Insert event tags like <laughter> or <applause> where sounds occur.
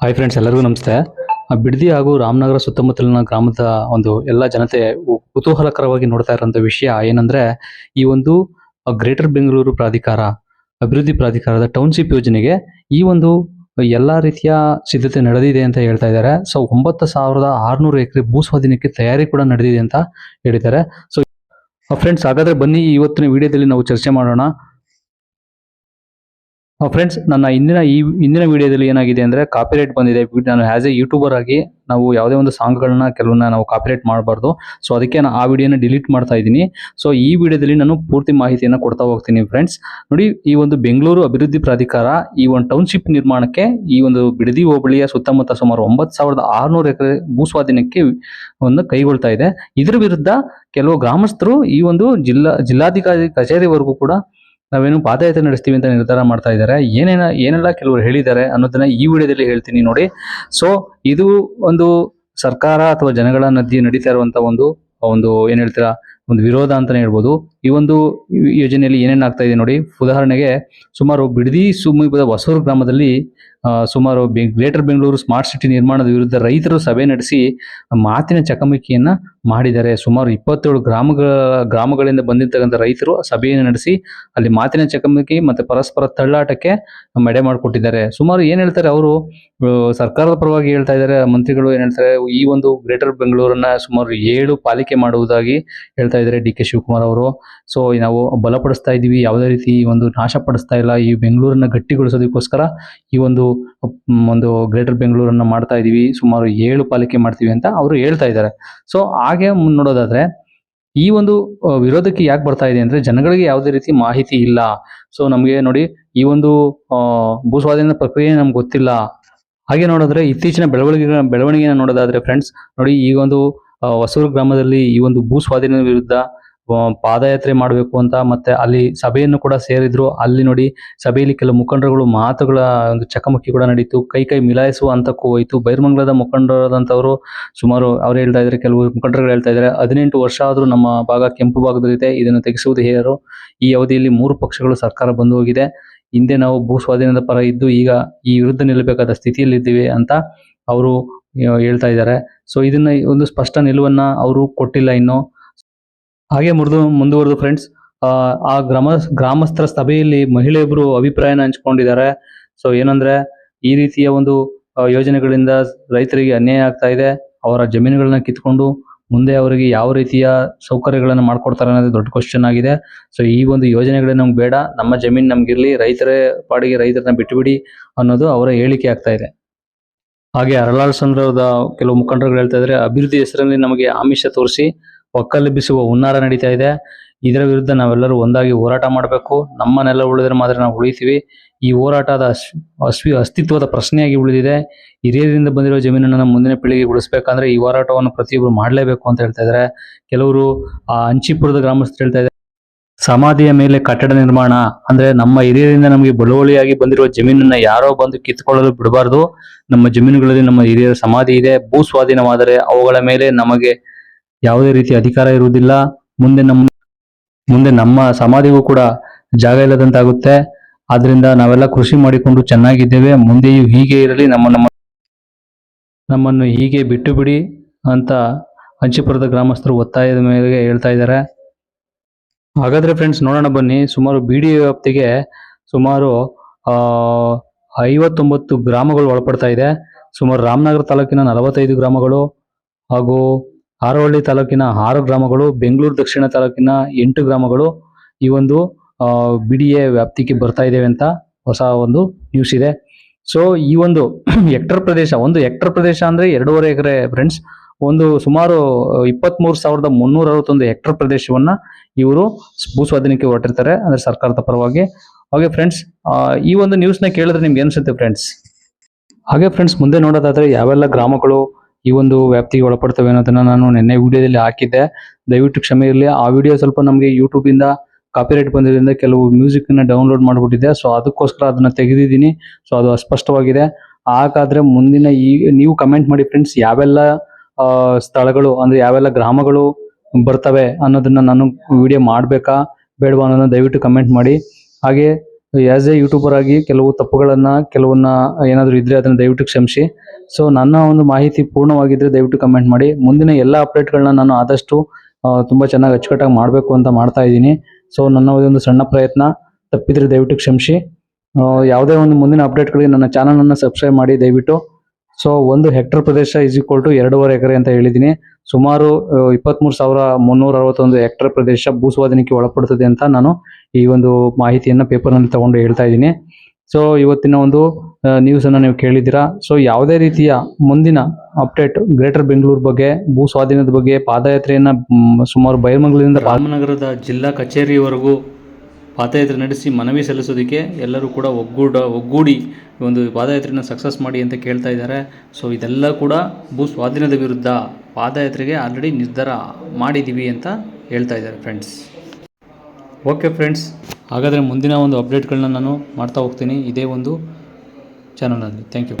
Hi friends ಎಲ್ಲರಿಗೂ ನಮಸ್ತೆ. ಬಿಡದಿ ಹಾಗೂ ರಾಮನಗರ ಸುತ್ತಮುತ್ತಲಿನ ಗ್ರಾಮದ ಒಂದು ಎಲ್ಲ ಜನತೆ ಕುತೂಹಲಕರವಾಗಿ ನೋಡ್ತಾ ಇರೋಂಥ ವಿಷಯ ಏನಂದ್ರೆ, ಈ ಒಂದು ಗ್ರೇಟರ್ ಬೆಂಗಳೂರು ಪ್ರಾಧಿಕಾರ, ಅಭಿವೃದ್ಧಿ ಪ್ರಾಧಿಕಾರದ ಟೌನ್ಶಿಪ್ ಯೋಜನೆಗೆ ಈ ಒಂದು ಎಲ್ಲಾ ರೀತಿಯ ಸಿದ್ಧತೆ ನಡೆದಿದೆ ಅಂತ ಹೇಳ್ತಾ ಇದ್ದಾರೆ. ಸೊ ಒಂಬತ್ತು ಸಾವಿರದ ಆರುನೂರು ಎಕರೆ ಭೂ ಸ್ವಾಧೀನಕ್ಕೆ ತಯಾರಿ ಕೂಡ ನಡೆದಿದೆ ಅಂತ ಹೇಳಿದ್ದಾರೆ. ಸೊ ಫ್ರೆಂಡ್ಸ್ ಹಾಗಾದ್ರೆ ಬನ್ನಿ ಇವತ್ತಿನ ವಿಡಿಯೋದಲ್ಲಿ ನಾವು ಚರ್ಚೆ ಮಾಡೋಣ. ಫ್ರೆಂಡ್ಸ್ ನನ್ನ ಹಿಂದಿನ ಈ, ಇಂದಿನ ವಿಡಿಯೋದಲ್ಲಿ ಏನಾಗಿದೆ ಅಂದ್ರೆ ಕಾಪಿರೈಟ್ ಬಂದಿದೆ. ನಾನು ಆಸ್ ಎ ಯೂಟ್ಯೂಬರ್ ಆಗಿ ನಾವು ಯಾವುದೇ ಒಂದು ಸಾಂಗ್ಗಳನ್ನ ಕೆಲವನ್ನ ನಾವು ಕಾಪಿರೈಟ್ ಮಾಡಬಾರ್ದು. ಸೊ ಅದಕ್ಕೆ ನಾನು ಆ ವಿಡಿಯೋನ ಡಿಲೀಟ್ ಮಾಡ್ತಾ ಇದ್ದೀನಿ. ಸೊ ಈ ವಿಡಿಯೋದಲ್ಲಿ ನಾನು ಪೂರ್ತಿ ಮಾಹಿತಿಯನ್ನು ಕೊಡ್ತಾ ಹೋಗ್ತೀನಿ ಫ್ರೆಂಡ್ಸ್ ನೋಡಿ, ಈ ಒಂದು ಬೆಂಗಳೂರು ಅಭಿವೃದ್ಧಿ ಪ್ರಾಧಿಕಾರ ಈ ಒಂದು ಟೌನ್ಶಿಪ್ ನಿರ್ಮಾಣಕ್ಕೆ ಈ ಒಂದು ಬಿಡದಿ ಹೋಬಳಿಯ ಸುತ್ತಮುತ್ತ ಸುಮಾರು ಒಂಬತ್ತು ಸಾವಿರದ ಆರುನೂರು ಎಕರೆ ಭೂ ಸ್ವಾಧೀನಕ್ಕೆ ಒಂದು ಕೈಗೊಳ್ತಾ ಇದೆ. ಇದರ ವಿರುದ್ಧ ಕೆಲವು ಗ್ರಾಮಸ್ಥರು ಈ ಒಂದು ಜಿಲ್ಲಾ, ಜಿಲ್ಲಾಧಿಕಾರಿ ಕಚೇರಿವರೆಗೂ ಕೂಡ ನಾವೇನು ಪಾದಯಾತ್ರೆ ನಡೆಸ್ತೀವಿ ಅಂತ ನಿರ್ಧಾರ ಮಾಡ್ತಾ ಇದ್ದಾರೆ. ಏನೇನ, ಏನೆಲ್ಲ ಕೆಲವರು ಹೇಳಿದ್ದಾರೆ ಅನ್ನೋದನ್ನ ಈ ವಿಡಿಯೋದಲ್ಲಿ ಹೇಳ್ತೀನಿ ನೋಡಿ. ಸೊ ಇದು ಒಂದು ಸರ್ಕಾರ ಅಥವಾ ಜನಗಳ ನದಿ ನಡೀತಾ ಇರುವಂತ ಒಂದು ಒಂದು ಏನ್ ಹೇಳ್ತೀರಾ, ಒಂದು ವಿರೋಧ ಅಂತಾನೆ ಹೇಳ್ಬೋದು. ಈ ಒಂದು ಯೋಜನೆಯಲ್ಲಿ ಏನೇನ್ ಆಗ್ತಾ ಇದೆ ನೋಡಿ. ಉದಾಹರಣೆಗೆ ಸುಮಾರು ಬಿಡದಿ ಸುಮೀಪದ ಹೊಸೂರು ಗ್ರಾಮದಲ್ಲಿ ಸುಮಾರು ಗ್ರೇಟರ್ ಬೆಂಗಳೂರು ಸ್ಮಾರ್ಟ್ ಸಿಟಿ ನಿರ್ಮಾಣದ ವಿರುದ್ಧ ರೈತರು ಸಭೆ ನಡೆಸಿ ಮಾತಿನ ಚಕಮಕಿಯನ್ನ ಮಾಡಿದ್ದಾರೆ. ಸುಮಾರು ಇಪ್ಪತ್ತೇಳು ಗ್ರಾಮಗಳ, ಗ್ರಾಮಗಳಿಂದ ಬಂದಿರ್ತಕ್ಕಂಥ ರೈತರು ಸಭೆಯನ್ನು ನಡೆಸಿ ಅಲ್ಲಿ ಮಾತಿನ ಚಕಮಕಿ ಮತ್ತೆ ಪರಸ್ಪರ ತಳ್ಳಾಟಕ್ಕೆ ಮಡೆ ಮಾಡಿಕೊಟ್ಟಿದ್ದಾರೆ. ಸುಮಾರು ಏನ್ ಹೇಳ್ತಾರೆ ಅವರು? ಸರ್ಕಾರದ ಪರವಾಗಿ ಹೇಳ್ತಾ ಇದ್ದಾರೆ. ಮಂತ್ರಿಗಳು ಏನ್ ಹೇಳ್ತಾರೆ? ಈ ಒಂದು ಗ್ರೇಟರ್ ಬೆಂಗಳೂರನ್ನ ಸುಮಾರು ಏಳು ಪಾಲಿಕೆ ಮಾಡುವುದಾಗಿ ಹೇಳ್ತಾ ಇದ್ದಾರೆ ಡಿ ಕೆ ಶಿವಕುಮಾರ್ ಅವರು. ಸೊ, ನಾವು ಬಲಪಡಿಸ್ತಾ ಇದೀವಿ. ಯಾವುದೇ ರೀತಿ ಒಂದು ನಾಶ ಪಡಿಸ್ತಾ ಇಲ್ಲ. ಈ ಬೆಂಗಳೂರನ್ನ ಗಟ್ಟಿಗೊಳಿಸೋದಕ್ಕೋಸ್ಕರ ಈ ಒಂದು ಒಂದು ಗ್ರೇಟರ್ ಬೆಂಗಳೂರನ್ನ ಮಾಡ್ತಾ ಇದ್ದೀವಿ ಸುಮಾರು ಏಳು ಪಾಲಿಕೆ ಮಾಡ್ತೀವಿ ಅಂತ ಅವರು ಹೇಳ್ತಾ ಇದ್ದಾರೆ. ಸೊ ಹಾಗೆ ನೋಡೋದಾದ್ರೆ, ಈ ಒಂದು ವಿರೋಧಕ್ಕೆ ಯಾಕೆ ಬರ್ತಾ ಇದೆ ಅಂದ್ರೆ ಜನಗಳಿಗೆ ಯಾವುದೇ ರೀತಿ ಮಾಹಿತಿ ಇಲ್ಲ. ಸೊ ನಮಗೆ ನೋಡಿ, ಈ ಒಂದು ಭೂಸ್ವಾಧೀನ ಪ್ರಕ್ರಿಯೆ ನಮ್ಗೆ ಗೊತ್ತಿಲ್ಲ. ಹಾಗೆ ನೋಡಿದ್ರೆ ಇತ್ತೀಚಿನ ಬೆಳವಣಿಗೆ ಬೆಳವಣಿಗೆನ ನೋಡೋದಾದ್ರೆ ಫ್ರೆಂಡ್ಸ್ ನೋಡಿ, ಈ ಒಂದು ಹೊಸೂರು ಗ್ರಾಮದಲ್ಲಿ ಈ ಒಂದು ಭೂ ಸ್ವಾಧೀನ ವಿರುದ್ಧ ಪಾದಯಾತ್ರೆ ಮಾಡಬೇಕು ಅಂತ ಮತ್ತೆ ಅಲ್ಲಿ ಸಭೆಯನ್ನು ಕೂಡ ಸೇರಿದ್ರು. ಅಲ್ಲಿ ನೋಡಿ ಸಭೆಯಲ್ಲಿ ಕೆಲವು ಮುಖಂಡರುಗಳು ಮಾತುಗಳ ಒಂದು ಚಕಮಕಿ ಕೂಡ ನಡೀತು. ಕೈ ಕೈ ಮಿಲಾಯಿಸುವ ಹಂತಕ್ಕೂ ಹೋಯಿತು. ಬೈರ್ಮಂಗಲದ ಮುಖಂಡರಾದಂಥವರು ಸುಮಾರು ಅವ್ರು ಹೇಳ್ತಾ ಇದ್ದಾರೆ, ಕೆಲವು ಮುಖಂಡರುಗಳು ಹೇಳ್ತಾ ಇದ್ದಾರೆ, ಹದಿನೆಂಟು ವರ್ಷ ಆದರೂ ನಮ್ಮ ಭಾಗ ಕೆಂಪು ಭಾಗದಲ್ಲಿದೆ, ಇದನ್ನು ತೆಗೆಸುವುದು ಹೇರು ಈ ಅವಧಿಯಲ್ಲಿ ಮೂರು ಪಕ್ಷಗಳು ಸರ್ಕಾರ ಬಂದು ಹೋಗಿದೆ. ಹಿಂದೆ ನಾವು ಭೂ ಸ್ವಾಧೀನದ ಪರ ಇದ್ದು ಈಗ ಈ ವಿರುದ್ಧ ನಿಲ್ಲಬೇಕಾದ ಸ್ಥಿತಿಯಲ್ಲಿದ್ದೀವಿ ಅಂತ ಅವರು ಹೇಳ್ತಾ ಇದ್ದಾರೆ. ಸೊ ಇದನ್ನ ಒಂದು ಸ್ಪಷ್ಟ ನಿಲುವನ್ನ ಅವರು ಕೊಟ್ಟಿಲ್ಲ ಇನ್ನು. ಹಾಗೆ ಮುರಿದು ಮುಂದುವರೆದು ಫ್ರೆಂಡ್ಸ್ ಆ ಗ್ರಾಮ, ಗ್ರಾಮಸ್ಥರ ಸಭೆಯಲ್ಲಿ ಮಹಿಳೆಯೊಬ್ಬರು ಅಭಿಪ್ರಾಯನ ಹಂಚ್ಕೊಂಡಿದ್ದಾರೆ. ಸೊ ಏನಂದ್ರೆ ಈ ರೀತಿಯ ಒಂದು ಯೋಜನೆಗಳಿಂದ ರೈತರಿಗೆ ಅನ್ಯಾಯ ಆಗ್ತಾ ಇದೆ. ಅವರ ಜಮೀನುಗಳನ್ನ ಕಿತ್ಕೊಂಡು ಮುಂದೆ ಅವರಿಗೆ ಯಾವ ರೀತಿಯ ಸೌಕರ್ಯಗಳನ್ನು ಮಾಡ್ಕೊಡ್ತಾರೆ ಅನ್ನೋದು ದೊಡ್ಡ ಕ್ವಶನ್ ಆಗಿದೆ. ಸೊ ಈ ಒಂದು ಯೋಜನೆಗಳೇ ನಮ್ಗೆ ಬೇಡ. ನಮ್ಮ ಜಮೀನು ಇರಲಿ ರೈತರೇ ಪಾಡಿಗೆ ರೈತರನ್ನ ಬಿಟ್ಟುಬಿಡಿ ಅನ್ನೋದು ಅವರ ಹೇಳಿಕೆ ಆಗ್ತಾ ಇದೆ. ಹಾಗೆ ಅರಳಾಳ್ ಸಂದ್ರದ ಕೆಲವು ಮುಖಂಡರುಗಳು ಹೇಳ್ತಾ ಇದ್ದಾರೆ ಅಭಿವೃದ್ಧಿ ಹೆಸರಲ್ಲಿ ನಮಗೆ ಆಮಿಷ ತೋರಿಸಿ ಒಕ್ಕಲೆಬ್ಬಿಸುವ ಹುನ್ನಾರ ನಡೀತಾ ಇದೆ. ಇದರ ವಿರುದ್ಧ ನಾವೆಲ್ಲರೂ ಒಂದಾಗಿ ಹೋರಾಟ ಮಾಡಬೇಕು. ನಮ್ಮನ್ನೆಲ್ಲ ನೆಲ ಉಳಿದ್ರೆ ಮಾತ್ರ ನಾವು ಉಳಿತೀವಿ. ಈ ಹೋರಾಟದ ಅಸ್ವಿ, ಅಸ್ತಿತ್ವದ ಪ್ರಶ್ನೆಯಾಗಿ ಉಳಿದಿದೆ. ಹಿರಿಯರಿಂದ ಬಂದಿರೋ ಜಮೀನನ್ನು ಮುಂದಿನ ಪೀಳಿಗೆ ಉಳಿಸ್ಬೇಕಂದ್ರೆ ಈ ಹೋರಾಟವನ್ನು ಪ್ರತಿಯೊಬ್ಬರು ಮಾಡಲೇಬೇಕು ಅಂತ ಹೇಳ್ತಾ ಇದ್ದಾರೆ. ಕೆಲವರು ಆ ಅಂಚಿಪುರದ ಗ್ರಾಮಸ್ಥರು ಹೇಳ್ತಾ ಇದ್ದಾರೆ. ಸಮಾಧಿಯ ಮೇಲೆ ಕಟ್ಟಡ ನಿರ್ಮಾಣ ಅಂದ್ರೆ ನಮ್ಮ ಹಿರಿಯರಿಂದ ನಮಗೆ ಬಳುವಳಿಯಾಗಿ ಬಂದಿರುವ ಜಮೀನನ್ನ ಯಾರೋ ಬಂದು ಕಿತ್ಕೊಳ್ಳಲು ಬಿಡಬಾರ್ದು. ನಮ್ಮ ಜಮೀನುಗಳಲ್ಲಿ ನಮ್ಮ ಹಿರಿಯರ ಸಮಾಧಿ ಇದೆ. ಭೂ ಸ್ವಾಧೀನವಾದರೆ ಅವುಗಳ ಮೇಲೆ ನಮಗೆ ಯಾವುದೇ ರೀತಿ ಅಧಿಕಾರ ಇರುವುದಿಲ್ಲ. ಮುಂದೆ ನಮ್ಮ ಮುಂದೆ ನಮ್ಮ ಸಮಾಧಿಗೂ ಕೂಡ ಜಾಗ ಇಲ್ಲದಂತಾಗುತ್ತೆ. ಆದ್ರಿಂದ ನಾವೆಲ್ಲ ಕೃಷಿ ಮಾಡಿಕೊಂಡು ಚೆನ್ನಾಗಿದ್ದೇವೆ. ಮುಂದೆಯೂ ಹೀಗೆ ಇರಲಿ. ನಮ್ಮ ನಮ್ಮ ನಮ್ಮನ್ನು ಹೀಗೆ ಬಿಟ್ಟು ಬಿಡಿ ಅಂತ ಅಂಚಿಪುರದ ಗ್ರಾಮಸ್ಥರು ಒತ್ತಾಯದ ಮೇಲೆ ಹೇಳ್ತಾ ಇದ್ದಾರೆ. ಹಾಗಾದ್ರೆ ಫ್ರೆಂಡ್ಸ್ ನೋಡೋಣ ಬನ್ನಿ. ಸುಮಾರು ಬಿಡಿ ವ್ಯಾಪ್ತಿಗೆ ಸುಮಾರು ಐವತ್ತೊಂಬತ್ತು ಗ್ರಾಮಗಳು ಒಳಪಡ್ತಾ ಇದೆ. ಸುಮಾರು ರಾಮನಗರ ತಾಲೂಕಿನ ನಲವತ್ತೈದು ಗ್ರಾಮಗಳು ಹಾಗೂ ಹಾರೋಹಳ್ಳಿ ತಾಲೂಕಿನ ಆರು ಗ್ರಾಮಗಳು, ಬೆಂಗಳೂರು ದಕ್ಷಿಣ ತಾಲೂಕಿನ ಎಂಟು ಗ್ರಾಮಗಳು ಈ ಒಂದು ಬಿಡಿಎ ವ್ಯಾಪ್ತಿಗೆ ಬರ್ತಾ ಇದ್ದೇವೆ ಅಂತ ಹೊಸ ಒಂದು ನ್ಯೂಸ್ ಇದೆ. ಸೊ ಈ ಒಂದು <clears throat> ಹೆಕ್ಟರ್ ಪ್ರದೇಶ, ಒಂದು ಹೆಕ್ಟರ್ ಪ್ರದೇಶ ಅಂದ್ರೆ ಎರಡೂವರೆ ಎಕರೆ ಫ್ರೆಂಡ್ಸ್ ಒಂದು ಸುಮಾರು ಇಪ್ಪತ್ಮೂರು ಸಾವಿರದ ಮುನ್ನೂರ ಅರವತ್ತೊಂದು ಹೆಕ್ಟರ್ ಪ್ರದೇಶವನ್ನ ಇವರು ಭೂ ಸ್ವಾಧೀನಕ್ಕೆ ಹೊರಟಿರ್ತಾರೆ, ಅಂದ್ರೆ ಸರ್ಕಾರದ ಪರವಾಗಿ. ಹಾಗೆ ಫ್ರೆಂಡ್ಸ್ ಈ ಒಂದು ನ್ಯೂಸ್ನ ಕೇಳಿದ್ರೆ ನಿಮ್ಗೆ ಅನ್ಸುತ್ತೆ ಫ್ರೆಂಡ್ಸ್ ಹಾಗೆ ಫ್ರೆಂಡ್ಸ್ ಮುಂದೆ ನೋಡೋದಾದ್ರೆ ಯಾವೆಲ್ಲ ಗ್ರಾಮಗಳು ಈ ಒಂದು ವ್ಯಾಪ್ತಿಗೆ ಒಳಪಡ್ತವೆ ಅನ್ನೋದನ್ನ ನಾನು ನಿನ್ನೆ ವಿಡಿಯೋದಲ್ಲಿ ಹಾಕಿದ್ದೆ. ದಯವಿಟ್ಟು ಕ್ಷಮೆ ಇರಲಿ. ಆ ವಿಡಿಯೋ ಸ್ವಲ್ಪ ನಮಗೆ ಯೂಟ್ಯೂಬ್ ಇಂದ ಕಾಪಿರೈಟ್ ಬಂದಿರೋದ್ರಿಂದ ಕೆಲವು ಮ್ಯೂಸಿಕ್ನ ಡೌನ್ಲೋಡ್ ಮಾಡ್ಬಿಟ್ಟಿದ್ದೆ ಸೊ ಅದಕ್ಕೋಸ್ಕರ ಅದನ್ನ ತೆಗೆದಿದ್ದೀನಿ. ಸೊ ಅದು ಅಸ್ಪಷ್ಟವಾಗಿದೆ. ಹಾಗಾದ್ರೆ ಮುಂದಿನ ಈ, ನೀವು ಕಮೆಂಟ್ ಮಾಡಿ ಫ್ರೆಂಡ್ಸ್ ಯಾವೆಲ್ಲ ಸ್ಥಳಗಳು, ಅಂದ್ರೆ ಯಾವೆಲ್ಲ ಗ್ರಾಮಗಳು ಬರ್ತವೆ ಅನ್ನೋದನ್ನ ನಾನು ವಿಡಿಯೋ ಮಾಡಬೇಕಾ ಬೇಡವಾ ಅನ್ನೋದನ್ನ ದಯವಿಟ್ಟು ಕಮೆಂಟ್ ಮಾಡಿ. ಹಾಗೆ ಆ್ಯಸ್ ಎ ಯೂಟ್ಯೂಬರ್ ಆಗಿ ಕೆಲವು ತಪ್ಪುಗಳನ್ನು, ಕೆಲವನ್ನ ಏನಾದರೂ ಇದ್ದರೆ ಅದನ್ನು ದಯವಿಟ್ಟು ಕ್ಷಮಿಸಿ. ಸೊ ನನ್ನ ಒಂದು ಮಾಹಿತಿ ಪೂರ್ಣವಾಗಿದ್ದರೆ ದಯವಿಟ್ಟು ಕಮೆಂಟ್ ಮಾಡಿ. ಮುಂದಿನ ಎಲ್ಲ ಅಪ್ಡೇಟ್ಗಳನ್ನ ನಾನು ಆದಷ್ಟು ತುಂಬ ಚೆನ್ನಾಗಿ ಅಚ್ಚುಕಟ್ಟಾಗಿ ಮಾಡಬೇಕು ಅಂತ ಮಾಡ್ತಾ ಇದ್ದೀನಿ. ಸೊ ನನ್ನ ಒಂದು ಸಣ್ಣ ಪ್ರಯತ್ನ. ತಪ್ಪಿದರೆ ದಯವಿಟ್ಟು ಕ್ಷಮಿಸಿ. ಯಾವುದೇ ಒಂದು ಮುಂದಿನ ಅಪ್ಡೇಟ್ಗಳಿಗೆ ನನ್ನ ಚಾನಲನ್ನು ಸಬ್ಸ್ಕ್ರೈಬ್ ಮಾಡಿ. ದಯವಿಟ್ಟು ಸೊ ಒಂದು hectare Pradesh is equal to ಎರಡೂವರೆ ಎಕರೆ ಅಂತ ಹೇಳಿದ್ದೀನಿ. ಸುಮಾರು ಇಪ್ಪತ್ತ್ಮೂರು ಸಾವಿರ ಮುನ್ನೂರ ಅರವತ್ತೊಂದು ಹೆಕ್ಟರ್ ಪ್ರದೇಶ ಭೂಸ್ವಾಧೀನಕ್ಕೆ ಒಳಪಡುತ್ತದೆ ಅಂತ ನಾನು ಈ ಒಂದು ಮಾಹಿತಿಯನ್ನು ಪೇಪರ್ನಲ್ಲಿ ತಗೊಂಡು ಹೇಳ್ತಾ ಇದ್ದೀನಿ. ಸೊ ಇವತ್ತಿನ ಒಂದು ನ್ಯೂಸನ್ನು ನೀವು ಕೇಳಿದ್ದೀರಾ? ಸೊ ಯಾವುದೇ ರೀತಿಯ ಮುಂದಿನ ಅಪ್ಡೇಟ್ ಗ್ರೇಟರ್ ಬೆಂಗಳೂರು ಬಗ್ಗೆ ಭೂ ಸ್ವಾಧೀನದ ಬಗ್ಗೆ, ಪಾದಯಾತ್ರೆಯನ್ನು ಸುಮಾರು ಬೈರಮಂಗಲದಿಂದ ರಾಮನಗರದ ಜಿಲ್ಲಾ ಕಚೇರಿಯವರೆಗೂ ಪಾದಯಾತ್ರೆ ನಡೆಸಿ ಮನವಿ ಸಲ್ಲಿಸೋದಕ್ಕೆ ಎಲ್ಲರೂ ಕೂಡ ಒಗ್ಗೂಡ, ಒಗ್ಗೂಡಿ ಒಂದು ಪಾದಯಾತ್ರೆಯನ್ನು ಸಕ್ಸಸ್ ಮಾಡಿ ಅಂತ ಕೇಳ್ತಾ ಇದ್ದಾರೆ. ಸೊ ಇದೆಲ್ಲ ಕೂಡ ಭೂ ಸ್ವಾಧೀನದ ವಿರುದ್ಧ ಪಾದಯಾತ್ರೆಗೆ ಆಲ್ರೆಡಿ ನಿರ್ಧಾರ ಮಾಡಿದ್ದೀವಿ ಅಂತ ಹೇಳ್ತಾ ಇದ್ದಾರೆ ಫ್ರೆಂಡ್ಸ್ ಓಕೆ ಫ್ರೆಂಡ್ಸ್ ಹಾಗಾದರೆ ಮುಂದಿನ ಒಂದು ಅಪ್ಡೇಟ್ಗಳನ್ನ ನಾನು ಮಾಡ್ತಾ ಹೋಗ್ತೀನಿ. ಇದೇ ಒಂದು ಚಾನಲ್ನಲ್ಲಿ ಥ್ಯಾಂಕ್ ಯು